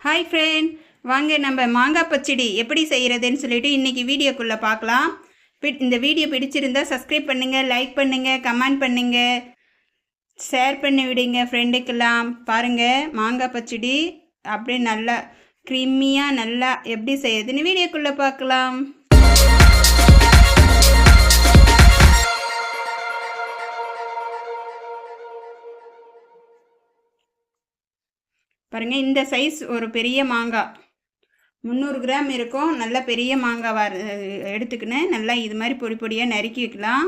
Hi friend வாங்க நம்ம மாங்காய் பச்சடி எப்படி செய்கிறதுன்னு சொல்லிட்டு இன்றைக்கி வீடியோக்குள்ளே பார்க்கலாம். இந்த வீடியோ பிடிச்சிருந்தா சப்ஸ்கிரைப் பண்ணுங்கள் லைக் பண்ணுங்கள் கமெண்ட் பண்ணுங்கள் ஷேர் பண்ணி விடுங்க ஃப்ரெண்டுக்கெல்லாம் பாருங்கள் மாங்காய் பச்சடி அப்படியே நல்லா க்ரீமியாக நல்லா எப்படி செய்யுதுன்னு வீடியோக்குள்ளே பார்க்கலாம். பாருங்கள் இந்த சைஸ் ஒரு பெரிய மாங்காய் முந்நூறு கிராம் இருக்கும். நல்ல பெரிய மாங்காவாக எடுத்துக்கினேன் நல்லா இது மாதிரி பொடி பொடியாக நறுக்கி வைக்கலாம்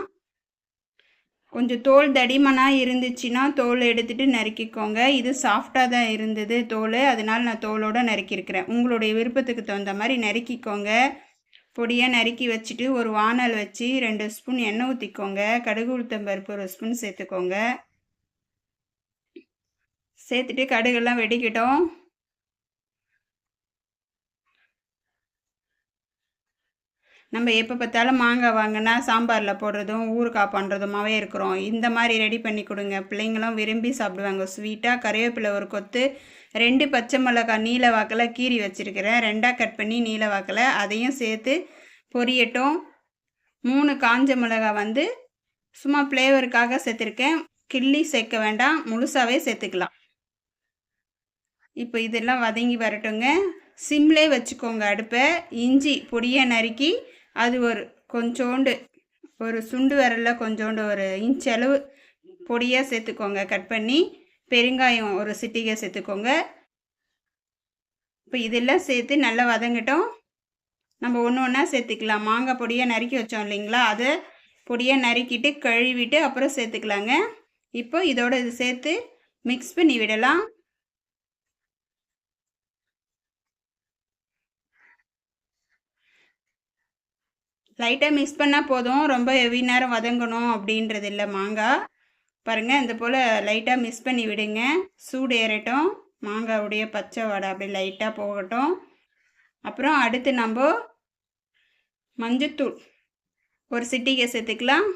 கொஞ்சம் தோல் தடிமனாக இருந்துச்சுன்னா தோல் எடுத்துகிட்டு நறுக்கிக்கோங்க. இது சாஃப்டாக தான் இருந்தது தோல். அதனால் நான் தோலோடு நறுக்கியிருக்கிறேன். உங்களுடைய விருப்பத்துக்கு தகுந்த மாதிரி நறுக்கிக்கோங்க. பொடியாக நறுக்கி வச்சுட்டு ஒரு வானல் வச்சு ரெண்டு ஸ்பூன் எண்ணெய் ஊற்றிக்கோங்க கடுகு உளுத்தம் பருப்பு ஒரு ஸ்பூன் சேர்த்துக்கோங்க. சேர்த்துட்டு கடுகெல்லாம் வெடிக்கட்டும் நம்ம எப்போ பார்த்தாலும் மாங்காய் வாங்கினா சாம்பாரில் போடுறதும் ஊறுகாய் பண்ணுறதுமாவே இருக்கிறோம். இந்த மாதிரி ரெடி பண்ணி கொடுங்க. பிள்ளைங்களும் விரும்பி சாப்பிடுவாங்க. ஸ்வீட்டாக கறிவேப்பிலை ஒரு கொத்து ரெண்டு பச்சை மிளகாய் நீல வாக்கில் கீறி வச்சுருக்கிறேன். ரெண்டாக கட் பண்ணி நீல வாக்கில் அதையும் சேர்த்து பொரியட்டும். மூணு காஞ்ச மிளகாய் வந்து சும்மா ஃப்ளேவருக்காக சேர்த்துருக்கேன். கிள்ளி சேர்க்க வேண்டாம். முழுசாகவே சேர்த்துக்கலாம். இப்போ இதெல்லாம் வதங்கி வரட்டுங்க. சிம்லே வச்சுக்கோங்க அடுப்பை. இஞ்சி பொடியை நறுக்கி அது ஒரு கொஞ்சோண்டு ஒரு சுண்டு விரலில் கொஞ்சோண்டு ஒரு இன்ச் அளவு பொடியாக சேர்த்துக்கோங்க கட் பண்ணி. பெருங்காயம் ஒரு சிட்டிகை சேர்த்துக்கோங்க. இப்போ இதெல்லாம் சேர்த்து நல்லா வதங்கட்டும். நம்ம ஒன்று ஒன்றா சேர்த்துக்கலாம். மாங்காய் பொடியாக நறுக்கி வச்சோம் இல்லைங்களா? அதை பொடியாக நறுக்கிட்டு கழுவிட்டு அப்புறம் சேர்த்துக்கலாங்க. இப்போ இதோட இது சேர்த்து மிக்ஸ் பண்ணி விடலாம். லைட்டாக மிக்ஸ் பண்ணால் போதும். ரொம்ப ஹெவி நேரம் வதங்கணும் அப்படின்றது இல்லை மாங்காய் பாருங்கள் இந்த போல் லைட்டாக மிக்ஸ் பண்ணி விடுங்க. சூடு ஏறட்டும். மாங்காவுடைய பச்சை வடை அப்படி லைட்டாக போகட்டும். அப்புறம் அடுத்து நம்ம மஞ்சத்தூள். ஒரு சிட்டிகை சேர்த்துக்கலாம்.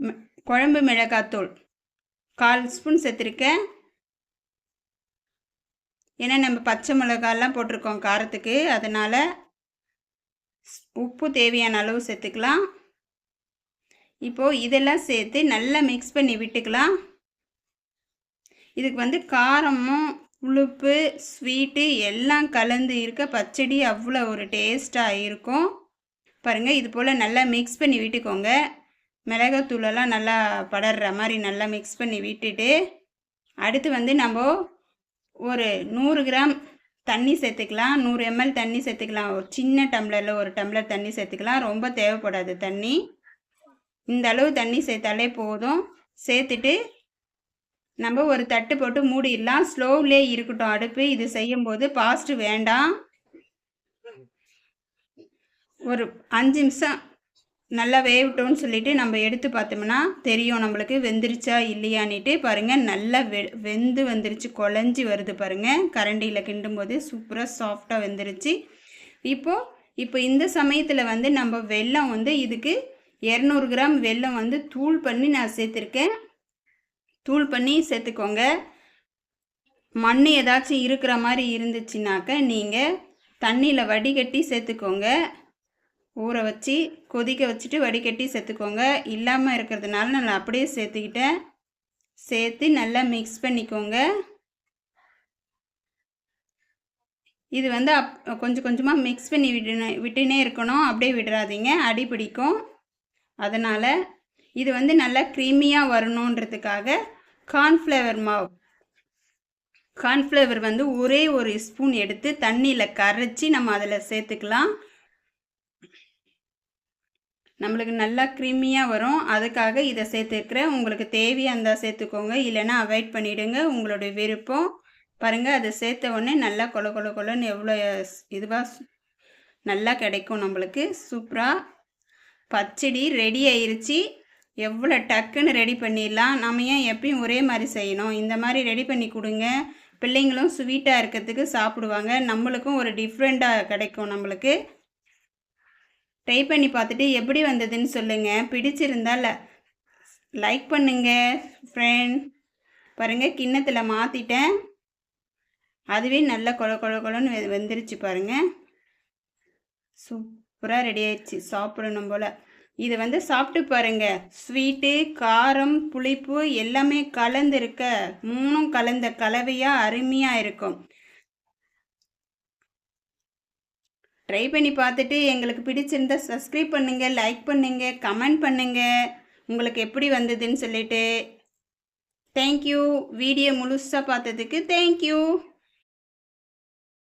ம- குழம்பு மிளகாத்தூள். கால் ஸ்பூன் சேர்த்துருக்கேன். ஏன்னா நம்ம பச்சை மிளகாலாம் போட்டிருக்கோம் காரத்துக்கு. அதனால் உப்பு தேவையான அளவு சேர்த்துக்கலாம். இப்போது இதெல்லாம் சேர்த்து நல்லா மிக்ஸ் பண்ணி விட்டுக்கலாம். இதுக்கு வந்து காரமும் புளிப்பு ஸ்வீட்டு எல்லாம் கலந்து இருக்க பச்சடி அவ்வளோ ஒரு டேஸ்ட்டாக இருக்கும். பாருங்கள் இது போல் நல்லா மிக்ஸ் பண்ணி விட்டுக்கோங்க. மிளகாத்தூளெல்லாம் நல்லா படர்ற மாதிரி நல்லா மிக்ஸ் பண்ணி விட்டுட்டு அடுத்து வந்து நம்ம ஒரு நூறு கிராம் தண்ணி சேர்த்துக்கலாம். நூறு எம்எல் தண்ணி சேர்த்துக்கலாம். ஒரு சின்ன டம்ளரில் ஒரு டம்ளர் தண்ணி சேர்த்துக்கலாம். ரொம்ப தேவைப்படாது தண்ணி. இந்த அளவு தண்ணி சேர்த்தாலே போதும். சேர்த்துட்டு நம்ம ஒரு தட்டு போட்டு மூடிடலாம். ஸ்லோவ்லே இருக்கட்டும் அடுப்பு. இது செய்யும்போது ஃபாஸ்ட்டு வேண்டாம். ஒரு அஞ்சு நிமிஷம் நல்லா வேகட்டும்னு சொல்லிவிட்டு நம்ம எடுத்து பார்த்தோம்னா தெரியும் நம்மளுக்கு வெந்துருச்சா இல்லையான்ட்டு பாருங்கள் நல்லா வெ வெந்து வந்துருச்சு குழஞ்சி வருது பாருங்கள் கரண்டியில் கிண்டும் போது சூப்பராக சாஃப்டாக வெந்துருச்சு. இப்போது இப்போ இந்த சமயத்தில் வந்து நம்ம வெல்லம் வந்து இதுக்கு இரநூறு கிராம் வெல்லம் வந்து தூள் பண்ணி நான் சேர்த்துருக்கேன். தூள் பண்ணி சேர்த்துக்கோங்க. மண் ஏதாச்சும் இருக்கிற மாதிரி இருந்துச்சுனாக்க நீங்கள் தண்ணியில் வடிகட்டி சேர்த்துக்கோங்க. ஊற வச்சு கொதிக்க வச்சுட்டு வடிகட்டி சேர்த்துக்கோங்க. இல்லாமல் இருக்கிறதுனால நான் அப்படியே சேர்த்துக்கிட்டேன். சேர்த்து நல்லா மிக்ஸ் பண்ணிக்கோங்க. இது வந்து அப் கொஞ்சம் கொஞ்சமாக மிக்ஸ் பண்ணி விட்டுனே விட்டுனே இருக்கணும். அப்படியே விடுறாதீங்க அடி பிடிக்கும். அதனால் இது வந்து நல்லா க்ரீமியாக வரணுன்றதுக்காக கார்ன்ஃப்ளவர் மாவு. கார்ன்ஃப்ளவர் வந்து ஒரே ஒரு ஸ்பூன் எடுத்து தண்ணியில் கரைச்சி நம்ம அதில் சேர்த்துக்கலாம். நம்மளுக்கு நல்லா க்ரீமியாக வரும். அதுக்காக இதை சேர்த்துக்கிறேன் உங்களுக்கு தேவையாக இருந்தால் சேர்த்துக்கோங்க. இல்லைன்னா அவாய்ட் பண்ணிவிடுங்க உங்களுடைய விருப்பம். பாருங்கள் அதை சேர்த்த உடனே நல்லா கொல கொல கொலன்னு எவ்வளோ இதுவாக நல்லா கிடைக்கும் நம்மளுக்கு. சூப்பராக பச்சடி ரெடி ஆயிருச்சு. எவ்வளோ டக்குன்னு ரெடி பண்ணிடலாம். நம்ம ஏன் எப்பயும் ஒரே மாதிரி செய்யணும்? இந்த மாதிரி ரெடி பண்ணி கொடுங்க. பிள்ளைங்களும் ஸ்வீட்டாக இருக்கிறதுக்கு சாப்பிடுவாங்க. நம்மளுக்கும் ஒரு டிஃப்ரெண்ட்டாக கிடைக்கும் நம்மளுக்கு. ட்ரை பண்ணி பார்த்துட்டு எப்படி வந்ததுன்னு சொல்லுங்கள் பிடிச்சிருந்தால் லைக் பண்ணுங்கள் ஃப்ரெண்ட் பாருங்கள் கிண்ணத்தில் மாற்றிட்டேன் அதுவே நல்ல கொல கொழ கொழன்னு வெந்துருச்சு பாருங்கள் சூப்பராக ரெடி ஆயிடுச்சு. சாப்பிடணும் போல். இது வந்து சாப்பிட்டு பாருங்க. ஸ்வீட்டு காரம் புளிப்பு எல்லாமே கலந்துருக்க. மூணும் கலந்த கலவையாக அருமையாக இருக்கும். ட்ரை பண்ணி பார்த்துட்டு எங்களுக்கு பிடிச்சிருந்தால் சப்ஸ்கிரைப் பண்ணுங்கள் லைக் பண்ணுங்கள் கமெண்ட் பண்ணுங்கள் உங்களுக்கு எப்படி வந்ததுன்னு சொல்லிட்டு. தேங்க்யூ வீடியோ முழுசாக பார்த்ததுக்கு தேங்க்யூ